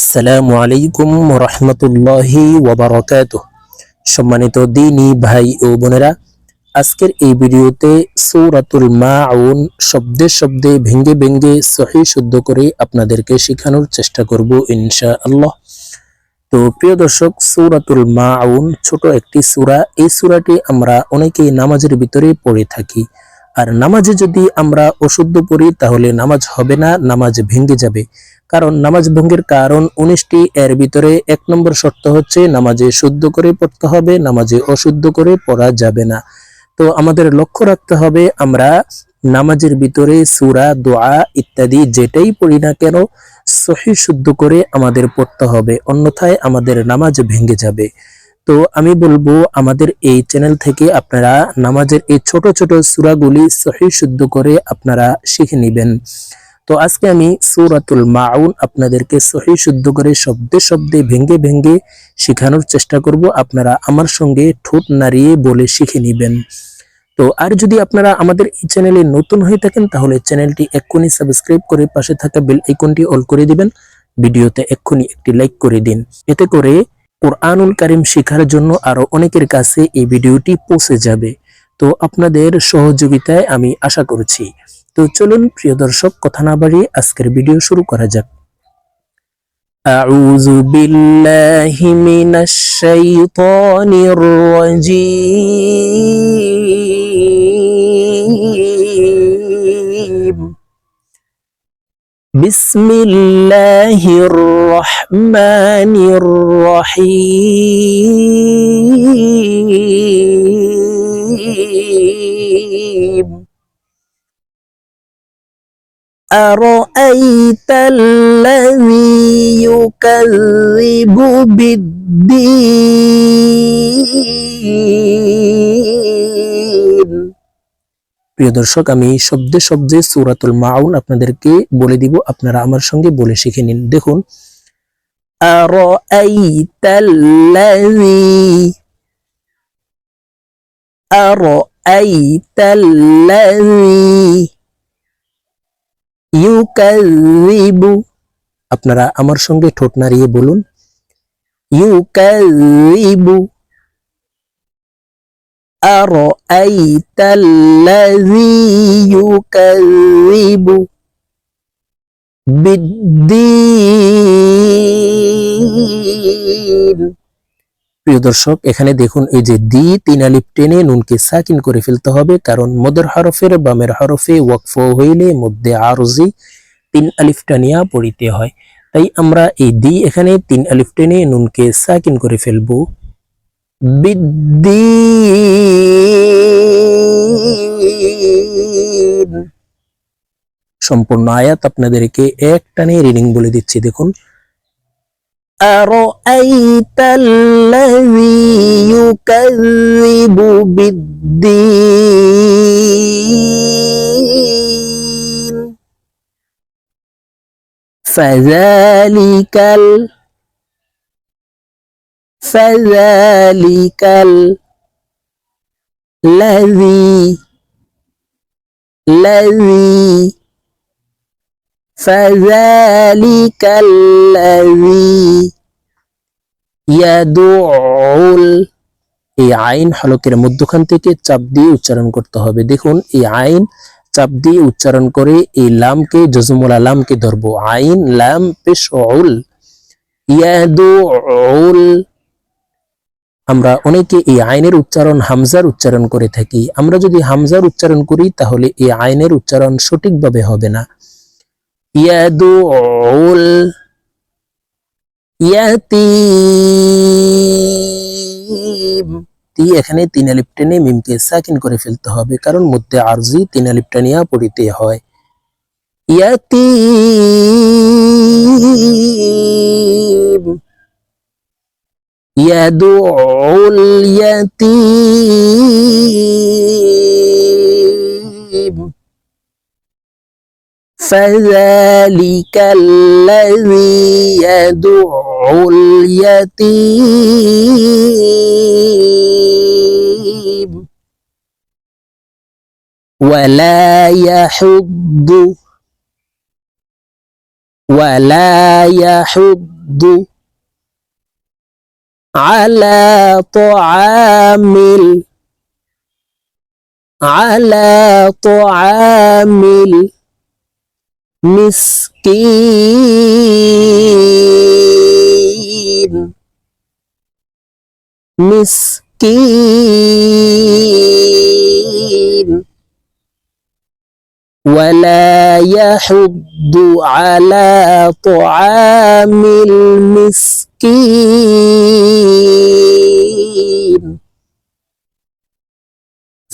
আসসালামু আলাইকুম রহমতুল্লাহি ওবরাকাত সম্মানিত দিনী ভাই ও বোনেরা, আজকের এই ভিডিওতে সৌরাতুল মাউন শব্দে শব্দে ভেঙ্গে ভেঙ্গে সহি শুদ্ধ করে আপনাদেরকে শেখানোর চেষ্টা করব ইনশা আল্লাহ তো প্রিয় দর্শক, সৌরাতুল মাউন ছোট একটি সূরা। এই সূরাটি আমরা অনেকেই নামাজের ভিতরে পড়ে থাকি। আর নামাজে যদি আমরা অশুদ্ধ পড়ি, তাহলে নামাজ হবে না, নামাজ ভেঙ্গে যাবে। কারণ নামাজ ভঙ্গের কারণ উনিশটি, এর ভিতরে এক নম্বর শর্ত হচ্ছে নামাজে শুদ্ধ করে পড়তে হবে, নামাজে অশুদ্ধ করে পড়া যাবে না। তো আমাদের লক্ষ্য রাখতে হবে আমরা নামাজের ভিতরে সুরা, দোয়া ইত্যাদি যেটাই পড়ি না কেন, সহি শুদ্ধ করে আমাদের পড়তে হবে। অন্যথায় আমাদের নামাজ ভেঙে যাবে। তো আমি বলব আমাদের এই চ্যানেল থেকে আপনারা নামাজের এই ছোট ছোট সুরাগুলি সহি শুদ্ধ করে আপনারা শিখে নেবেন। তো আজকে আমি সূরাতুল মাউন আপনাদেরকে সহি শুদ্ধ করে শব্দে শব্দে ভেঙ্গে ভেঙ্গে শেখানোর চেষ্টা করব। আপনারা আমার সঙ্গে ঠোঁট নাড়িয়ে বলে শিখে নেবেন। তো আর যদি আপনারা আমাদের এই চ্যানেলে নতুন হয়ে থাকেন, তাহলে চ্যানেলটি এক্ষুনি সাবস্ক্রাইব করে পাশে থাকা বেল আইকনটি অল করে দিবেন। ভিডিওতে এক্ষুনি একটি লাইক করে দিন। এতে করে কোরআনুল কারিম শেখার জন্য আরো অনেকের কাছে এই ভিডিওটি পৌঁছে যাবে তো আপনাদের সহযোগিতায় আমি আশা করছি তো চলুন প্রিয় দর্শক কথা না বাড়িয়ে আজকের ভিডিও শুরু করা যাক أعوذ بالله من الشيطان الرجيم بسم الله الرحمن الرحيم. أرأيت الذي يكذب بالدين؟ প্রিয় দর্শক আমি শব্দে শব্দে সূরাতুল মাউন আপনাদেরকে বলে দিব আপনারা আমার সঙ্গে বলে শিখে নিন দেখুন أرأيت الذي أرأيت الذي ইউকাযিবু আপনারা আমার সঙ্গে ঠোঁট নাড়িয়ে বলুন ইউকাযিবু أرأيت الذي يكذب بالدين প্রিয় দর্শক এখানে দেখুন এই যে দি তিন আলিফ টেনে নুনকে সাকিন করে ফেলতে হবে কারণ মদের হরফের বামের হরফে ওয়াকফ হইলে মধ্যে আরজি তিন আলিফ টানিয়া পড়িতে হয় তাই আমরা এই দি এখানে তিন আলিফ টেনে নুনকে সাকিন করে ফেলবো বিদ্দিন সম্পূর্ণ আয়াত আপনাদেরকে এক টানে রিডিং বলে দিচ্ছি দেখুন أرأيت الذي يكذب بالدين فذلك ال فذلك الذي الذي فذلك الذي يدعو এই আইন হলকের মধ্যখান থেকে চাপ দিয়ে উচ্চারণ করতে হবে দেখুন এই আইন চাপ দিয়ে উচ্চারণ করে এই লামকে জজমুলা লামকে ধরবো আইন লাম পেশউল ইয়াদুল আমরা অনেকে এই আইনের উচ্চারণ হামজার উচ্চারণ করে থাকি। আমরা যদি হামজার উচ্চারণ করি, তাহলে এই আইনের উচ্চারণ সঠিকভাবে হবে না। এখানে তিন আলিপ টেনে মিমকে সাকিন করে ফেলতে হবে, কারণ মধ্যে আরজি তিন আলিপ টানিয়া পড়িতে হয়। ইয়াতিম। يدعو اليتيم. فذلك الذي يدعو اليتيم. ولا يحض ولا يحض على طعام على طعام المسكين مسكين. ولا يحض على طعام المسكين.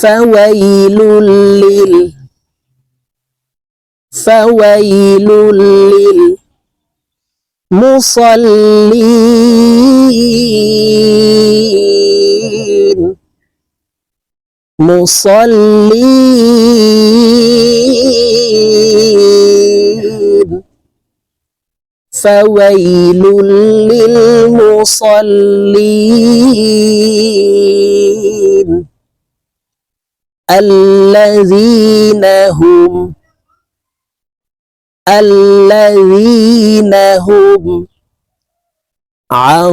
فويل لل فويل للمصلين مصلين. فويل للمصلين. الذين هم الذين هم عن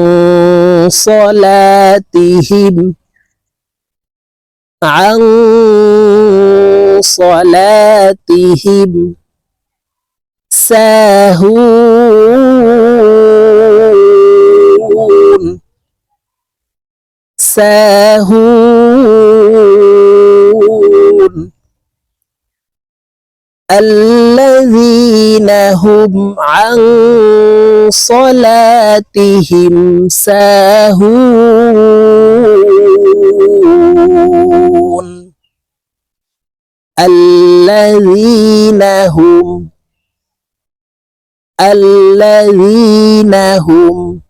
صلاتهم عن صلاتهم ساهون ساهون الذين هم عن صلاتهم ساهون. الذين هم الذين هم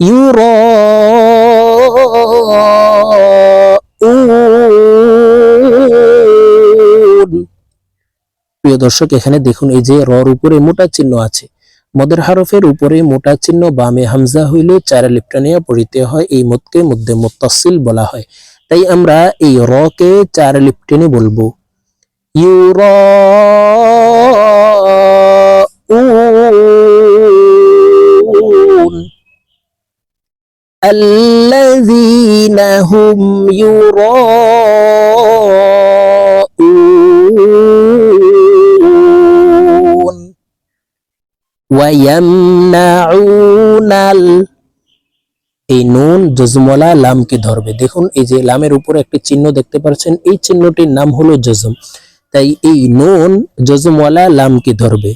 يراءون. প্রিয় দর্শক এখানে দেখুন এই যে রর উপরে মোটা চিহ্ন আছে মদের হারফের উপরে মোটা চিহ্ন বামে হামজা হইলে চারা লিপ্টানিয়া পড়িতে হয় এই মদকে মধ্যে মুত্তাসিল বলা হয় তাই আমরা এই র কে চার লিপ্টেনে বলবো ইউরাউন الذين هم يراءون এই নুন জজমলা লামকে ধরবে। দেখুন, এই যে লামের উপরে একটি চিহ্ন দেখতে পাচ্ছেন, এই চিহ্নটির নাম হলো জজম তাই এই নুন জজমলা লামকে ধরবে।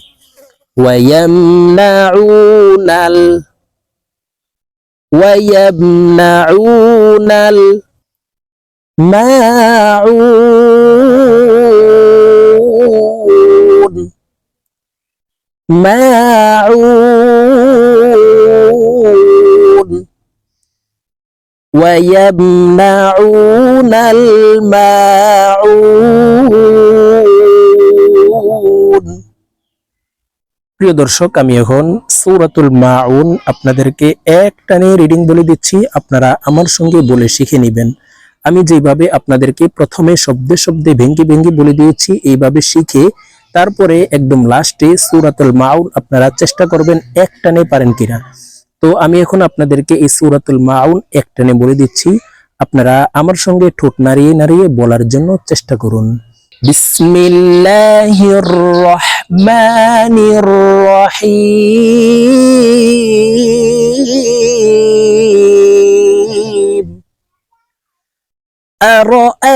ওয়াইয়ামনাউনাল। ওয়াইয়ামনাউনাল। মাউ ماعون ويمنعون الماعون প্রিয় দর্শক আমি এখন সূরাতুল মাউন আপনাদেরকে এক টানে রিডিং বলে দিচ্ছি আপনারা আমার সঙ্গে বলে শিখে নেবেন আমি যেভাবে আপনাদেরকে প্রথমে শব্দে শব্দে ভেঙ্গে ভেঙ্গে বলে দিয়েছি এইভাবে শিখে তারপরে একদম লাস্টে সুরাতুল মাউন আপনারা চেষ্টা করবেন এক টানে পারেন কিনা। তো আমি এখন আপনাদেরকে এই সুরাতুল মাউন এক টানে বলে দিচ্ছি, আপনারা আমার সঙ্গে ঠোঁট নাড়িয়ে নাড়িয়ে বলার জন্য চেষ্টা করুন। বিসমিল্লাহির রহমানির রহিম।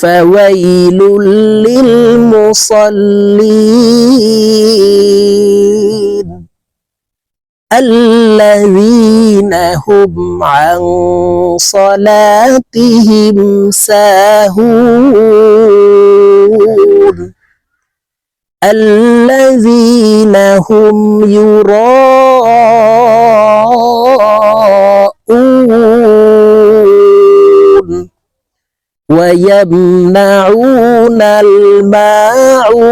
فويل للمصلين الذين هم عن صلاتهم ساهون الذين هم يراءون ويمنعون الماعون.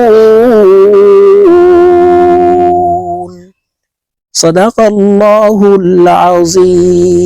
صدق الله العظيم.